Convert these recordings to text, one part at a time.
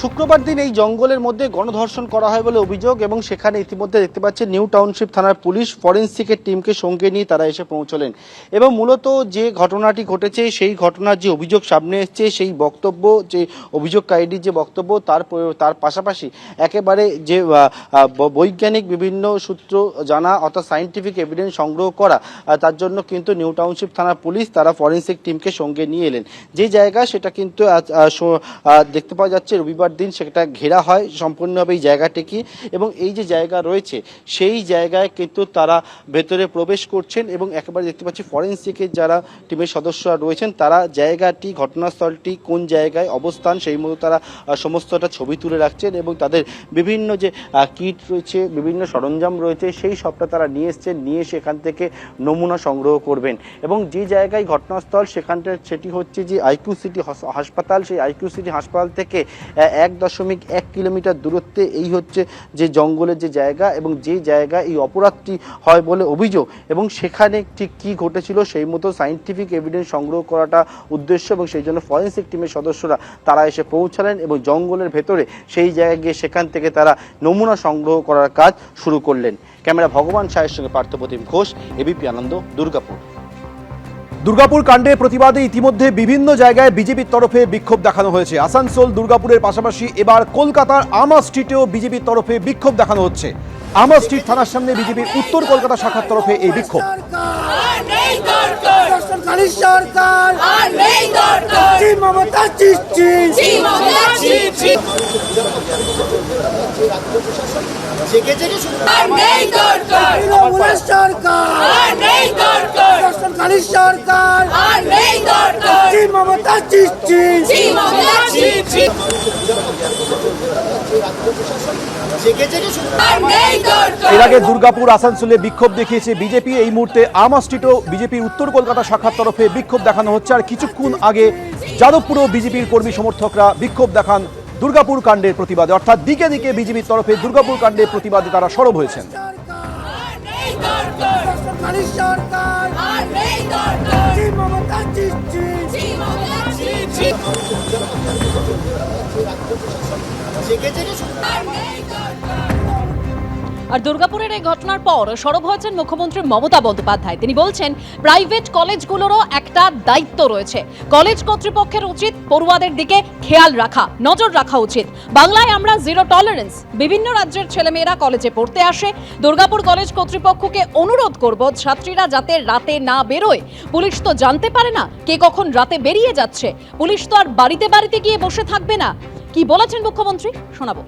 শুক্রবার দিন এই জঙ্গলের মধ্যে গণধর্ষণ করা হয় বলে অভিযোগ এবং সেখানে ইতিমধ্যে দেখতে পাচ্ছেন নিউ টাউনশিপ থানার পুলিশ ফরেন্সিকের টিমকে সঙ্গে নিয়ে তারা এসে পৌঁছলেন। এবং মূলত যে ঘটনাটি ঘটেছে, সেই ঘটনার যে অভিযোগ সামনে এসছে, সেই বক্তব্য, যে অভিযোগকারীটির যে বক্তব্য, তার তার পাশাপাশি একেবারে যে বৈজ্ঞানিক বিভিন্ন সূত্র জানা অর্থাৎ সাইন্টিফিক এভিডেন্স সংগ্রহ করা তার জন্য কিন্তু নিউ টাউনশিপ থানার পুলিশ তারা ফরেন্সিক টিমকে সঙ্গে নিয়ে এলেন। যে জায়গা সেটা কিন্তু দেখতে পাওয়া যাচ্ছে রবিবার দিন সেটা ঘেরা হয় সম্পূর্ণভাবে এই জায়গাটিকে এবং এই যে জায়গা রয়েছে, সেই জায়গায় কিন্তু তারা ভেতরে প্রবেশ করছেন এবং একেবারে দেখতে পাচ্ছি ফরেন্সিকের যারা টিমের সদস্যরা রয়েছেন, তারা জায়গাটি, ঘটনাস্থলটি কোন জায়গায় অবস্থান সেই মতো তারা সমস্তটা ছবি তুলে রাখছেন এবং তাদের বিভিন্ন যে কিট রয়েছে, বিভিন্ন সরঞ্জাম রয়েছে, সেই সবটা তারা নিয়ে এসছেন, নিয়ে সেখান থেকে নমুনা সংগ্রহ করবেন এবং যে জায়গায় ঘটনাস্থল সেখানটা, সেটি হচ্ছে যে আইকিউ সিটি হাসপাতাল, সেই আইকিউ সিটি হাসপাতাল থেকে এক দশমিক এক কিলোমিটার দূরত্বে এই হচ্ছে যে জঙ্গলের যে জায়গা এবং যে জায়গায় এই অপরাধটি হয় বলে অভিযোগ। এবং সেখানে ঠিক কী ঘটেছিল সেই মতো সাইন্টিফিক এভিডেন্স সংগ্রহ করাটা উদ্দেশ্য এবং সেই জন্য ফরেন্সিক টিমের সদস্যরা তারা এসে পৌঁছালেন এবং জঙ্গলের ভেতরে সেই জায়গায় গিয়ে সেখান থেকে তারা নমুনা সংগ্রহ করার কাজ শুরু করলেন। ক্যামেরা ভগবান সাহের সঙ্গে পার্থপ্রতিম ঘোষ এবিপি আনন্দ, দুর্গাপুর। দুর্গাপুর কাণ্ডে প্রতিবাদে ইতিমধ্যে বিভিন্ন জায়গায় বিজেপির তরফে বিক্ষোভ দেখানো হয়েছে। আসানসোল, দুর্গাপুরের পাশাপাশি এবার কলকাতার আমা স্ট্রিটেও বিজেপির তরফে বিক্ষোভ দেখানো হচ্ছে। আমা স্ট্রিট থানার সামনে বিজেপির উত্তর কলকাতা শাখার তরফে এই বিক্ষোভ। সরকারি সরকার। আর নেই দরকার। জি মমতা চিঠি জি। মমতা জি জি। আর নেই দরকার। তৃণমূলের সরকার। আর নেই দরকার। সরকারি সরকার। আর নেই দরকার। জি মমতা চিঠি জি। জি জি আর নেই দরকার এর আগে দুর্গাপুর আসানসোলে বিক্ষোভ দেখিয়েছে বিজেপি। এই মুহূর্তে আমা স্ট্রিটও বিজেপির উত্তর কলকাতা শাখার তরফে বিক্ষোভ দেখানো হচ্ছে। আর কিছুক্ষণ আগে যাদবপুরেও বিজেপির কর্মী সমর্থকরা বিক্ষোভ দেখান দুর্গাপুর কাণ্ডের প্রতিবাদে। অর্থাৎ দিকে দিকে বিজেপির তরফে দুর্গাপুর কাণ্ডের প্রতিবাদে তারা সরব হয়েছেন। আর নেই দরকার সরকারি। আর দুর্গাপুরের এই ঘটনার পর সরব হয়েছেন মুখ্যমন্ত্রী মমতা বন্দ্যোপাধ্যায়। তিনি বলছেন, প্রাইভেট কলেজগুলোরও একটা দায়িত্ব রয়েছে। কলেজ কর্তৃপক্ষের উচিত পড়ুয়াদের দিকে খেয়াল রাখা, নজর রাখা উচিত। বাংলায় আমরা জিরো টলারেন্স। বিভিন্ন রাজ্যের ছেলেমেয়েরা কলেজে পড়তে আসে। দুর্গাপুর কলেজ কর্তৃপক্ষকে অনুরোধ করব, ছাত্রীরা যাতে রাতে না বেরোয়। পুলিশ তো জানতে পারে না কে কখন রাতে বেরিয়ে যাচ্ছে। পুলিশ তো আর বাড়িতে বাড়িতে গিয়ে বসে থাকবে না। কি বলেছেন মুখ্যমন্ত্রী শোনাবো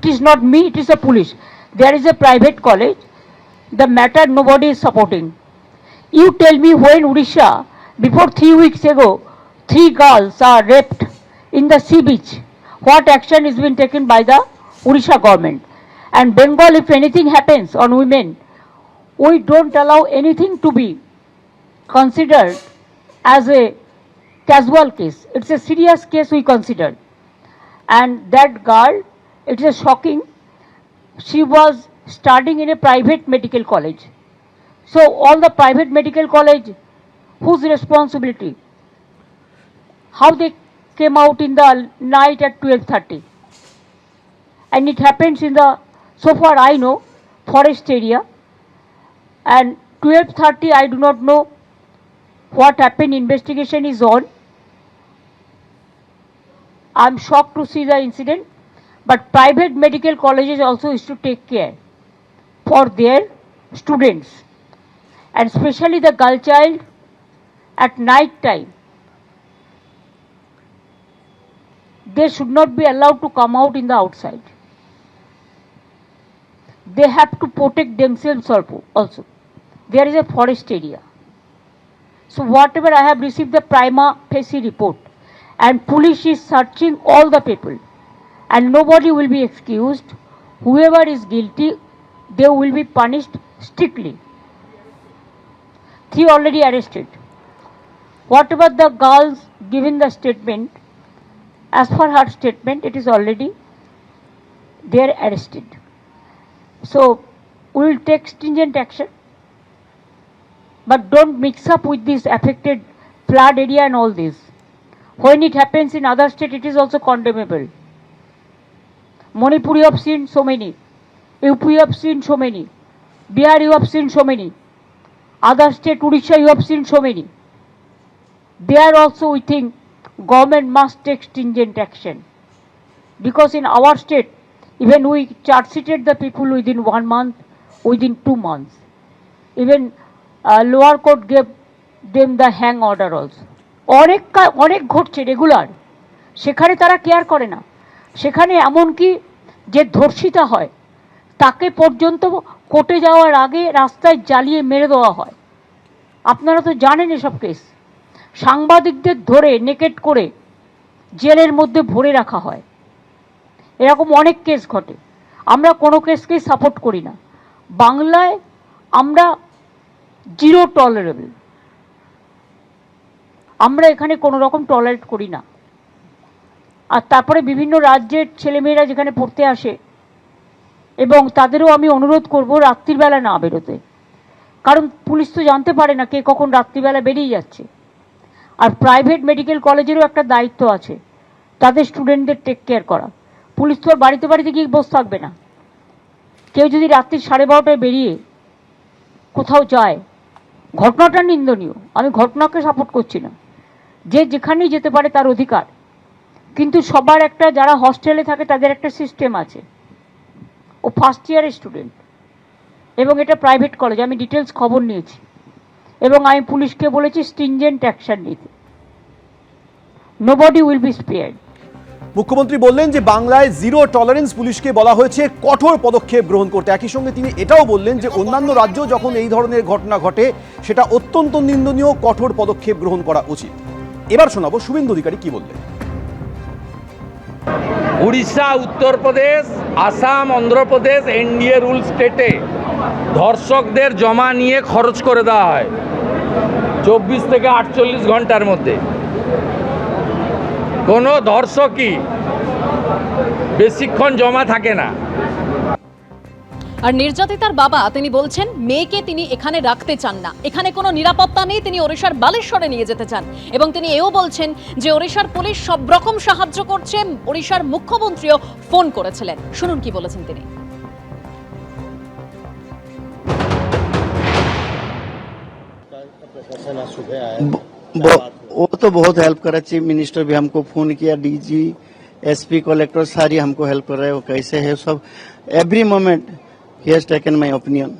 it is not me, it is a police. There is a private college. The matter nobody is supporting. You tell me when Odisha, before three weeks ago, three girls are raped in the sea beach. What action is being taken by the Odisha government? And Bengal, if anything happens on women, we don't allow anything to be considered as a casual case. It's a serious case we consider. And that girl, it is shocking. She was studying in a private medical college. So all the private medical college, whose responsibility? How they came out in the night at 12:30? And it happens in the, so far I know, forest area. And 12:30, I do not know what happened. Investigation is on. I'm shocked to see the incident, but private medical colleges also is to take care for their students, and especially the girl child at night time. They should not be allowed to come out in the outside. They have to protect themselves also. There is a forest area. So whatever I have received the prima facie report, and police is searching all the people. And nobody will be excused. Whoever is guilty they will be punished strictly. Three already arrested. Whatever the girls given the statement? As per her statement it is already they are arrested. So we will take stringent action. But don't mix up with this affected flood area and all this When it happens in other state, it is also condemnable. Manipur, you have seen so many. UP, you have seen so many. Bihar, you have seen so many. Other state, Odisha, you have seen so many. There also, we think government must take stringent action. Because in our state, even we charge the people within one month, within two months. Even uh, lower court gave them the hang order also. অনেক অনেক ঘটছে regular সেখানে তারা care করে না। সেখানে এমনকি যে ধর্ষিতা হয়, তাকে পর্যন্ত কোর্টে যাওয়ার আগে রাস্তায় জ্বালিয়ে মেরে দেওয়া হয়। আপনারা তো জানেন এসব কেস সাংবাদিকদের ধরে নেকেট করে জেলের মধ্যে ভরে রাখা হয়। এরকম অনেক কেস ঘটে। আমরা কোনো কেসকেই সাপোর্ট করি না। বাংলায় আমরা জিরো টলারেবল আমরা এখানে কোনো রকম টলারেট করি না। আর তারপরে বিভিন্ন রাজ্যের ছেলেমেয়েরা যেখানে পড়তে আসে, এবং তাদেরও আমি অনুরোধ করব রাত্রিবেলা না বেরোতে। কারণ পুলিশ তো জানতে পারে না কে কখন রাত্রিবেলা বেরিয়ে যাচ্ছে। আর প্রাইভেট মেডিকেল কলেজেরও একটা দায়িত্ব আছে, তাদের স্টুডেন্টদের টেক কেয়ার করা। পুলিশ তো আর বাড়িতে বাড়িতে গিয়ে বসে থাকবে না। কেউ যদি রাত্রি সাড়ে বারোটায় বেরিয়ে কোথাও যায়, ঘটনাটা নিন্দনীয়। আমি ঘটনাকে সাপোর্ট করছি না। যে যেখানেই যেতে পারে তার অধিকার। কিন্তু সবার একটা, যারা হস্টেলে থাকে, তাদের একটা সিস্টেম আছে। ও ফার্স্ট ইয়ারের স্টুডেন্ট এবং এটা প্রাইভেট কলেজ আমি ডিটেলস খবর নিয়েছি। এবং আমি পুলিশকে বলেছি স্ট্রিনজেন্ট অ্যাকশন নিতে। নোবডি উইল বি স্পেয়ার্ড মুখ্যমন্ত্রী বললেন যে, বাংলায় জিরো টলারেন্স পুলিশকে বলা হয়েছে, কঠোর পদক্ষেপ গ্রহণ করতে। একই সঙ্গে তিনি এটাও বললেন যে, অন্যান্য রাজ্য যখন এই ধরনের ঘটনা ঘটে, সেটা অত্যন্ত নিন্দনীয়, কঠোর পদক্ষেপ গ্রহণ করা উচিত। এবার শোনাবো শুভেন্দু অধিকারী কি বললেন। উড়িষ্যা, উত্তরপ্রদেশ, আসাম, অন্ধ্রপ্রদেশ, এনডিএ রুল স্টেটে ধর্ষকদের জমা নিয়ে খরচ করে দেওয়া হয় চব্বিশ থেকে আটচল্লিশ ঘণ্টার মধ্যে। কোনো ধর্ষকই বেশিক্ষণ জমা থাকে না। আর নির্যাতিতার বাবা তিনি বলছেন মেয়েকে তিনি এখানে রাখতে চান না এখানে কোনো নিরাপত্তা নেই তিনি ওড়িশার বালেশ্বরে নিয়ে যেতে চান এবং তিনি এও বলছেন যে ওড়িশার পুলিশ সব রকম সাহায্য করছে ওড়িশার মুখ্যমন্ত্রীও ফোন করেছিলেন শুনুন কি বলেছেন তিনি वो वो तो बहुत हेल्प कर रहा है चीफ मिनिस्टर भी हमको फोन किया डीजी एसपी कलेक्टर सारी हमको हेल्प कर रहे हैं वो कैसे है सब every moment he has taken my opinion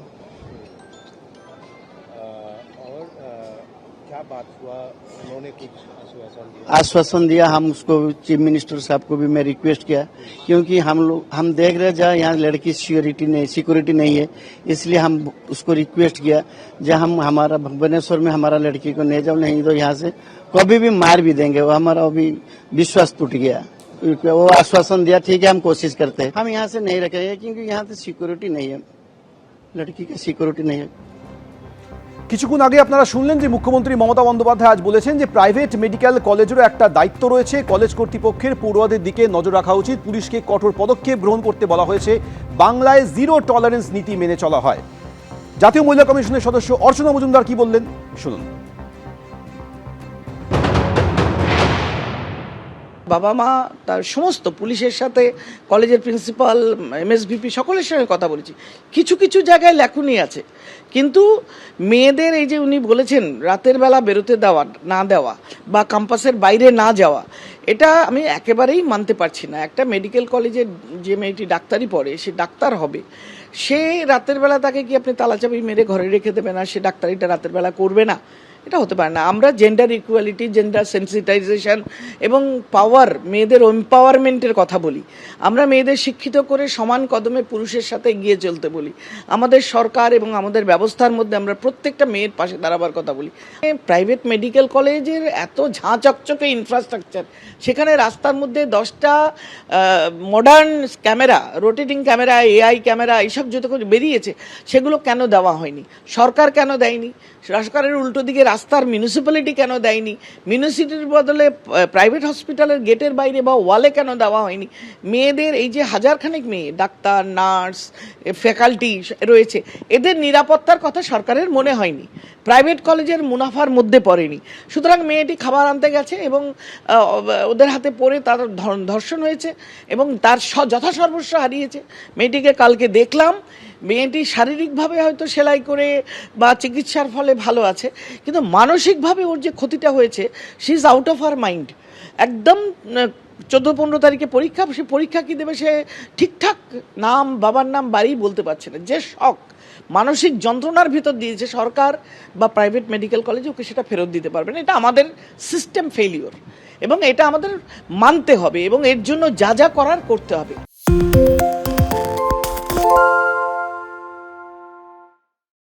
आश्वासन दिया? हम उसको चीफ मिनिस्टर साहब को भी मैं रिक्वेस्ट किया क्योंकि हम लोग हम देख रहे जहाँ यहाँ लड़की सिक्योरिटी नहीं सिक्योरिटी नहीं है इसलिए हम उसको रिक्वेस्ट किया जहाँ हम हमारा भुवनेश्वर में हमारा लड़की को नहीं जाओ नहीं तो यहाँ से कभी भी मार भी देंगे वो हमारा अभी विश्वास टूट गया। वो आश्वासन दिया ठीक है हम कोशिश करते हैं हम यहाँ से नहीं रखेंगे क्योंकि यहाँ से सिक्योरिटी नहीं है लड़की की सिक्योरिटी नहीं है কিছুক্ষণ আগে আপনারা শুনলেন যে মুখ্যমন্ত্রী মমতা বন্দ্যোপাধ্যায় আজ বলেছেন যে প্রাইভেট মেডিকেল কলেজেরও একটা দায়িত্ব রয়েছে কলেজ কর্তৃপক্ষের পড়ুয়াদের দিকে নজর রাখা উচিত পুলিশকে কঠোর পদক্ষেপ গ্রহণ করতে বলা হয়েছে বাংলায় জিরো টলারেন্স নীতি মেনে চলা হয় জাতীয় মহিলা কমিশনের সদস্য অর্চনা মজুমদার কি বললেন শুনুন বাবা মা, তার সমস্ত পুলিশের সাথে, কলেজের প্রিন্সিপাল, এমএসভিপি সকলের সঙ্গে কথা বলেছি। কিছু কিছু জায়গায় লেখুনি আছে। কিন্তু মেয়েদের এই যে উনি বলেছেন, রাতের বেলা বেরোতে দেওয়া, না দেওয়া, বা ক্যাম্পাসের বাইরে না যাওয়া, এটা আমি একেবারেই মানতে পারছি না। একটা মেডিকেল কলেজে যে মেয়েটি ডাক্তারি পড়ে, সে ডাক্তার হবে। সে রাতের বেলা তাকে কি আপনি তালাচাবি মেরে ঘরে রেখে দেবে না সে ডাক্তারিটা রাতের বেলা করবে না? এটা হতে পারে না। আমরা জেন্ডার ইকুয়ালিটি জেন্ডার সেন্সিটাইজেশন এবং পাওয়ার মেয়েদের এম্পাওয়ারমেন্টের কথা বলি। আমরা মেয়েদের শিক্ষিত করে সমান কদমে পুরুষের সাথে এগিয়ে চলতে বলি। আমাদের সরকার এবং আমাদের ব্যবস্থার মধ্যে আমরা প্রত্যেকটা মেয়ের পাশে দাঁড়াবার কথা বলি। প্রাইভেট মেডিকেল কলেজের এত ঝাঁ চকচকে ইনফ্রাস্ট্রাকচার সেখানে রাস্তার মধ্যে দশটা modern camera rotating camera AI camera এইসব যত বেরিয়েছে, সেগুলো কেন দেওয়া হয়নি? সরকার কেন দেয়নি? সরকারের উল্টো দিকে রাস্তার মিউনিসিপ্যালিটি কেন দেয়নি? মিউনিসিপ্যালিটির বদলে প্রাইভেট হসপিটালের গেটের বাইরে বা ওয়ালে কেন দেওয়া হয়নি? মেয়েদের এই যে হাজারখানেক মেয়ে, ডাক্তার, নার্স ফ্যাকাল্টি রয়েছে, এদের নিরাপত্তার কথা সরকারের মনে হয়নি। প্রাইভেট কলেজের মুনাফার মধ্যে পড়েনি। সুতরাং মেয়েটি খাবার আনতে গেছে এবং ওদের হাতে পড়ে তার ধর্ষণ হয়েছে এবং তার যথাসর্বস্ব হারিয়েছে। মেয়েটিকে কালকে দেখলাম মেয়েটি শারীরিকভাবে হয়তো সেলাই করে বা চিকিৎসার ফলে ভালো আছে, কিন্তু মানসিকভাবে ওর যে ক্ষতিটা হয়েছে she is out of her mind একদম চোদ্দ পনেরো তারিখে পরীক্ষা, সে পরীক্ষা কী দেবে সে ঠিকঠাক নাম, বাবার নাম বাড়ি বলতে পারছে না। যে শখ, মানসিক যন্ত্রণার ভিতর দিয়েছে সরকার বা প্রাইভেট মেডিকেল কলেজে ওকে সেটা ফেরত দিতে পারবে না, এটা আমাদের সিস্টেম ফেলিওর এবং এটা আমাদের মানতে হবে এবং এর জন্য যা যা করার করতে হবে।